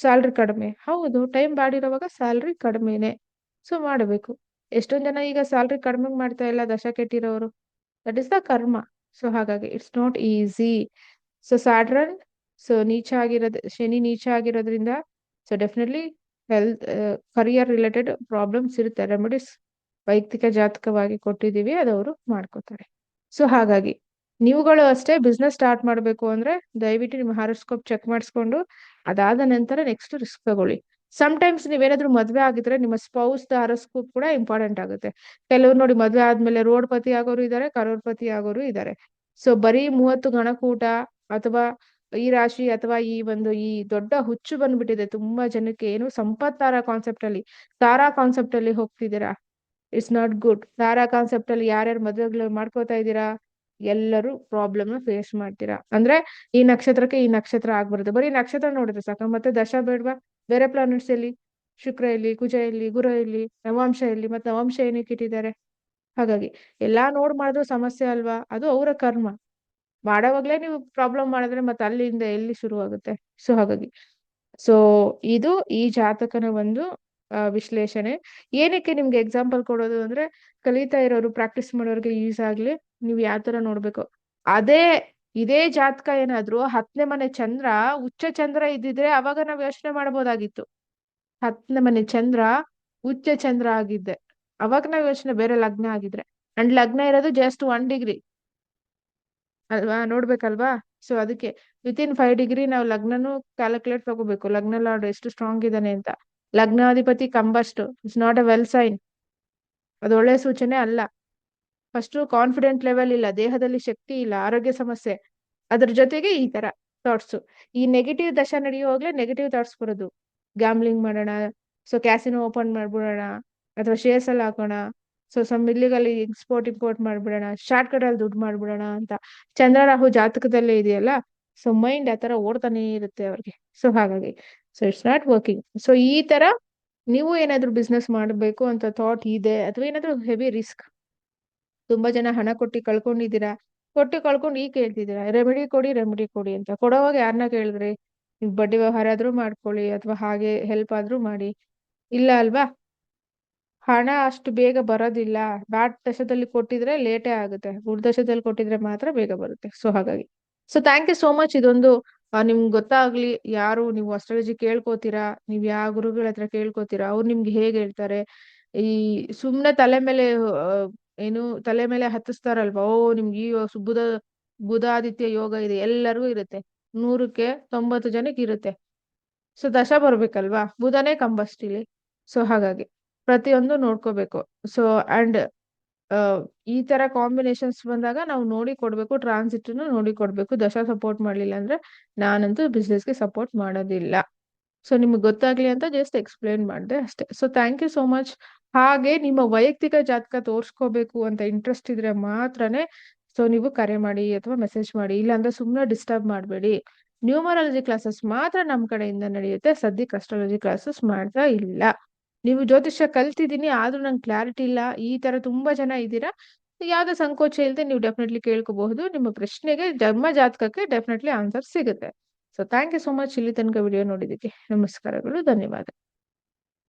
Speaker 1: ಸ್ಯಾಲ್ರಿ ಕಡಿಮೆ. ಹೌದು ಟೈಮ್ ಬಾಡಿರೋವಾಗ ಸ್ಯಾಲ್ರಿ ಕಡಿಮೆನೆ. ಸೊ ಮಾಡಬೇಕು. ಎಷ್ಟೊಂದು ಜನ ಈಗ ಸ್ಯಾಲ್ರಿ ಕಡಿಮೆ ಮಾಡ್ತಾ ಇಲ್ಲ, ದಶ ಕೆಟ್ಟಿರೋರು. That is the karma so ಹಾಗಾಗಿ it's not easy so Saturn so ನೀಚ ಆಗಿರೋದ್, ಶನಿ ನೀಚ ಆಗಿರೋದ್ರಿಂದ so definitely health career related problems ಇರುತ್ತೆ. ರೆಮಿಡೀಸ್ ವೈಯಕ್ತಿಕ ಜಾತಕವಾಗಿ ಕೊಟ್ಟಿದ್ದೀವಿ, ಅದು ಅವರು ಮಾಡ್ಕೋತಾರೆ. ಸೊ ಹಾಗಾಗಿ, ನೀವುಗಳು ಅಷ್ಟೇ ಬಿಸ್ನೆಸ್ ಸ್ಟಾರ್ಟ್ ಮಾಡಬೇಕು ಅಂದ್ರೆ, ದಯವಿಟ್ಟು ನಿಮ್ಮ ಹಾರೋಸ್ಕೋಪ್ ಚೆಕ್ ಮಾಡಿಸ್ಕೊಂಡು ಅದಾದ ನಂತರ ನೆಕ್ಸ್ಟ್ ರಿಸ್ಕ್ ತಗೊಳ್ಳಿ. ಟೈಮ್ಸ್ ನೀವೇನಾದ್ರೂ ಮದ್ವೆ ಆಗಿದ್ರೆ ನಿಮ್ಮ ಸ್ಪೌಸ್ ಹರಸ್ಕೋಪ್ ಕೂಡ ಇಂಪಾರ್ಟೆಂಟ್ ಆಗುತ್ತೆ. ಕೆಲವ್ರು ನೋಡಿ ಮದ್ವೆ ಆದ್ಮೇಲೆ ರೋಡ್ ಪತಿ ಆಗೋರು ಇದ್ದಾರೆ ಕರೋಡ್ಪತಿ ಆಗೋರು ಇದ್ದಾರೆ ಸೊ ಬರೀ ಮೂವತ್ತು ಗಣಕೂಟ ಅಥವಾ ಈ ರಾಶಿ ಅಥವಾ ಈ ಒಂದು ಈ ದೊಡ್ಡ ಹುಚ್ಚು ಬಂದ್ಬಿಟ್ಟಿದೆ. ತುಂಬಾ ಜನಕ್ಕೆ ಏನು ಸಂಪತ್ ತಾರಾ ಕಾನ್ಸೆಪ್ಟ್ ಅಲ್ಲಿ ತಾರಾ ಕಾನ್ಸೆಪ್ಟ್ ಅಲ್ಲಿ ಹೋಗ್ತಿದ್ದೀರಾ? ಇಟ್ಸ್ ನಾಟ್ ಗುಡ್ ತಾರಾ ಕಾನ್ಸೆಪ್ಟ್ ಅಲ್ಲಿ ಯಾರ್ಯಾರು ಮದ್ವೆಗಳು ಮಾಡ್ಕೋತಾ ಇದ್ದೀರಾ? ಎಲ್ಲರೂ ಪ್ರಾಬ್ಲಮ್ ಫೇಸ್ ಮಾಡ್ತೀರಾ? ಅಂದ್ರೆ ಈ ನಕ್ಷತ್ರಕ್ಕೆ ಈ ನಕ್ಷತ್ರ ಆಗ್ಬಾರ್ದು. ಬರೀ ನಕ್ಷತ್ರ ನೋಡಿದ್ರೆ ಸಾಕ. ಮತ್ತೆ ದಶ ಬೇಡ್ವಾ? ಬೇರೆ ಪ್ಲಾನೆಟ್ಸ್ ಎಲ್ಲಿ? ಶುಕ್ರ ಇಲ್ಲಿ ಕುಜ ಇಲ್ಲಿ ಗುರು ಇಲ್ಲಿ ನವಾಂಶ ಇಲ್ಲಿ ಮತ್ತೆ ನವಾಂಶ ಏನಕ್ಕೆ ಇಟ್ಟಿದ್ದಾರೆ? ಹಾಗಾಗಿ ಎಲ್ಲಾ ನೋಡ್ ಮಾಡಿದ್ರು ಸಮಸ್ಯೆ ಅಲ್ವಾ? ಅದು ಅವರ ಕರ್ಮ. ಮಾಡೋವಾಗ್ಲೇ ನೀವು ಪ್ರಾಬ್ಲಮ್ ಮಾಡಿದ್ರೆ ಮತ್ತೆ ಅಲ್ಲಿಂದ ಎಲ್ಲಿ ಶುರು ಆಗುತ್ತೆ ಸೊ ಹಾಗಾಗಿ. ಸೊ ಇದು ಈ ಜಾತಕನ ಒಂದು ವಿಶ್ಲೇಷಣೆ. ಏನಕ್ಕೆ ನಿಮ್ಗೆ ಎಕ್ಸಾಂಪಲ್ ಕೊಡೋದು ಅಂದ್ರೆ ಕಲಿತಾ ಇರೋರು ಪ್ರಾಕ್ಟೀಸ್ ಮಾಡೋರಿಗೆ ಯೂಸ್ ಆಗ್ಲಿ, ನೀವು ಯಾವ ತರ ನೋಡ್ಬೇಕು. ಅದೇ, ಇದೇ ಜಾತಕ ಏನಾದ್ರು, ಹತ್ತನೇ ಮನೆ ಚಂದ್ರ, ಉಚ್ಚ ಚಂದ್ರ ಇದ್ದಿದ್ರೆ ಅವಾಗ ನಾವ್ ಯೋಚನೆ ಮಾಡ್ಬೋದಾಗಿತ್ತು. ಹತ್ತನೇ ಮನೆ ಚಂದ್ರ, ಉಚ್ಚ ಚಂದ್ರ ಆಗಿದ್ದೆ. ಅವಾಗ ನಾವ್ ಯೋಚನೆ ಬೇರೆ ಲಗ್ನ ಆಗಿದ್ರೆ. ಅಂಡ್ ಲಗ್ನ ಇರೋದು ಜಸ್ಟ್ ಒನ್ ಡಿಗ್ರಿ ಅಲ್ವಾ? ನೋಡ್ಬೇಕಲ್ವಾ? ಸೊ ಅದಕ್ಕೆ ವಿತ್ ಇನ್ ಫೈವ್ ಡಿಗ್ರಿ ನಾವು ಲಗ್ನನು ಕ್ಯಾಲ್ಕುಲೇಟ್ ತಗೋಬೇಕು. ಲಗ್ನ ಲಾರ್ಡ್ ಎಷ್ಟು ಸ್ಟ್ರಾಂಗ್ ಇದ್ದಾನೆ ಅಂತ. ಲಗ್ನಾಧಿಪತಿ combust it's not a well sign ಅದು ಒಳ್ಳೆ ಸೂಚನೆ ಅಲ್ಲ. ಫಸ್ಟ್ ಕಾನ್ಫಿಡೆಂಟ್ ಲೆವೆಲ್ ಇಲ್ಲ. ದೇಹದಲ್ಲಿ ಶಕ್ತಿ ಇಲ್ಲ. ಆರೋಗ್ಯ ಸಮಸ್ಯೆ. ಅದ್ರ ಜೊತೆಗೆ ಈ ತರ ಥಾಟ್ಸ್ ಈ ನೆಗೆಟಿವ್ ದಶ ನಡೆಯುವಾಗಲೇ ನೆಗೆಟಿವ್ ಥಾಟ್ಸ್ ಬರೋದು. ಗ್ಯಾಮ್ಲಿಂಗ್ ಮಾಡೋಣ. ಸೊ ಕ್ಯಾಸಿನೋ ಓಪನ್ ಮಾಡ್ಬಿಡೋಣ. ಅಥವಾ ಶೇರ್ಸ್ ಅಲ್ಲಿ ಹಾಕೋಣ. ಸೊ ಸಮ್ ಇಲ್ಲಿಗಲ್ಲಿ ಎಕ್ಸ್ಪೋರ್ಟ್ ಇಂಪೋರ್ಟ್ ಮಾಡ್ಬಿಡೋಣ. ಶಾರ್ಟ್ ಕಟ್ ಅಲ್ಲಿ ದುಡ್ಡು ಮಾಡ್ಬಿಡೋಣ ಅಂತ. ಚಂದ್ರ ರಾಹು ಜಾತಕದಲ್ಲೇ ಇದೆಯಲ್ಲ? ಸೊ ಮೈಂಡ್ ಆ ತರ ಓಡ್ತಾನೆ ಇರುತ್ತೆ ಅವ್ರಿಗೆ. ಸೊ ಹಾಗಾಗಿ. So it's not working so ಈ ತರ ನೀವು ಏನಾದ್ರು ಬಿಸ್ನೆಸ್ ಮಾಡಬೇಕು ಅಂತ ಥಾಟ್ ಇದೆ, ಅಥವಾ ಏನಾದ್ರು ಹೆವಿ ರಿಸ್ಕ್ ತುಂಬಾ ಜನ ಹಣ ಕೊಟ್ಟು ಕಳ್ಕೊಂಡಿದ್ದೀರಾ? ಕೊಟ್ಟು ಕಳ್ಕೊಂಡು ಈ ಕೇಳ್ತಿದ್ದೀರಾ ರೆಮಿಡಿ ಕೊಡಿ ರೆಮಿಡಿ ಕೊಡಿ ಅಂತ. ಕೊಡೋವಾಗ ಯಾರನ್ನ ಕೇಳಿದ್ರಿ ಬಡ್ಡಿ ವ್ಯವಹಾರ ಆದ್ರೂ ಮಾಡ್ಕೊಳ್ಳಿ, ಅಥವಾ ಹಾಗೆ ಹೆಲ್ಪ್ ಆದ್ರೂ ಮಾಡಿ. ಇಲ್ಲ ಅಲ್ವಾ? ಹಣ ಅಷ್ಟು ಬೇಗ ಬರೋದಿಲ್ಲ. ಬ್ಯಾಡ್ ದಶದಲ್ಲಿ ಕೊಟ್ಟಿದ್ರೆ ಲೇಟೇ ಆಗುತ್ತೆ. ಗುಡ್ ದಶದಲ್ಲಿ ಕೊಟ್ಟಿದ್ರೆ ಮಾತ್ರ ಬೇಗ ಬರುತ್ತೆ. ಸೊ ಹಾಗಾಗಿ. So thank you so much ಇದೊಂದು ನಿಮ್ಗೆ ಗೊತ್ತಾಗ್ಲಿ, ಯಾರು ನೀವು ಅಸ್ಟ್ರಾಲಜಿ ಕೇಳ್ಕೊತೀರಾ, ನೀವ್ ಯಾವ ಗುರುಗಳ ಹತ್ರ ಕೇಳ್ಕೊತೀರಾ, ಅವ್ರು ನಿಮ್ಗೆ ಹೇಗೆ ಹೇಳ್ತಾರೆ? ಈ ಸುಮ್ನೆ ತಲೆ ಮೇಲೆ ಏನು ತಲೆ ಮೇಲೆ ಹತ್ತಿಸ್ತಾರಲ್ವಾ? ಓ, ನಿಮ್ಗೆ ಈ ಬುಧ, ಬುಧಾದಿತ್ಯ ಯೋಗ ಇದೆ, ಎಲ್ಲರಿಗೂ ಇರುತ್ತೆ. ನೂರಕ್ಕೆ ತೊಂಬತ್ತು ಜನಕ್ಕೆ ಇರುತ್ತೆ. ಸೊ, ದಶ ಬರ್ಬೇಕಲ್ವಾ? ಬುಧನೇ ಕಂಬಸ್ಟಿಲಿ ಸೊ, ಹಾಗಾಗಿ ಪ್ರತಿಯೊಂದು ನೋಡ್ಕೋಬೇಕು. ಸೊ, ಅಂಡ್ ಈ ತರ ಕಾಂಬಿನೇಷನ್ಸ್ ಬಂದಾಗ ನಾವು ನೋಡಿ ಕೊಡ್ಬೇಕು ಟ್ರಾನ್ಸಿಟ್ ನೋಡಿ ಕೊಡ್ಬೇಕು. ದಶ ಸಪೋರ್ಟ್ ಮಾಡ್ಲಿಲ್ಲ ಅಂದ್ರೆ ನಾನಂತೂ ಬಿಸ್ನೆಸ್ಗೆ ಸಪೋರ್ಟ್ ಮಾಡೋದಿಲ್ಲ. ಸೊ ನಿಮ್ಗೆ ಗೊತ್ತಾಗ್ಲಿ ಅಂತ ಜಸ್ಟ್ ಎಕ್ಸ್ಪ್ಲೇನ್ ಮಾಡಿದೆ ಅಷ್ಟೇ. So thank you so much ಹಾಗೆ ನಿಮ್ಮ ವೈಯಕ್ತಿಕ ಜಾತಕ ತೋರಿಸ್ಕೋಬೇಕು ಅಂತ ಇಂಟ್ರೆಸ್ಟ್ ಇದ್ರೆ ಮಾತ್ರನೇ ಸೊ, ನೀವು ಕರೆ ಮಾಡಿ ಅಥವಾ ಮೆಸೇಜ್ ಮಾಡಿ. ಇಲ್ಲಾಂದ್ರೆ ಸುಮ್ಮನೆ ಡಿಸ್ಟರ್ಬ್ ಮಾಡಬೇಡಿ. ನ್ಯೂಮರಾಲಜಿ ಕ್ಲಾಸಸ್ ಮಾತ್ರ ನಮ್ಮ ಕಡೆಯಿಂದ ನಡೆಯುತ್ತೆ. ಸದ್ಯಕ್ಕೆ ಅಸ್ಟ್ರಾಲಜಿ ಕ್ಲಾಸಸ್ ಮಾಡ್ತಾ ಇಲ್ಲ. ನೀವು ಜ್ಯೋತಿಷ್ಯ ಕಲ್ತಿದ್ದೀನಿ, ಆದ್ರೂ ನಂಗೆ ಕ್ಲಾರಿಟಿ ಇಲ್ಲ, ಈ ತರ ತುಂಬಾ ಜನ ಇದ್ದೀರಾ, ಯಾವ್ದು ಸಂಕೋಚ ಇಲ್ಲದೆ ನೀವು ಡೆಫಿನೆಟ್ಲಿ ಕೇಳ್ಕೋಬಹುದು, ನಿಮ್ಮ ಪ್ರಶ್ನೆಗೆ ಜನ್ಮ ಜಾತಕಕ್ಕೆ ಡೆಫಿನೆಟ್ಲಿ ಆನ್ಸರ್ ಸಿಗುತ್ತೆ. So thank you so much ಇಲ್ಲಿ ತನಕ ವಿಡಿಯೋ ನೋಡಿದ್ದಕ್ಕೆ. ನಮಸ್ಕಾರಗಳು, ಧನ್ಯವಾದ.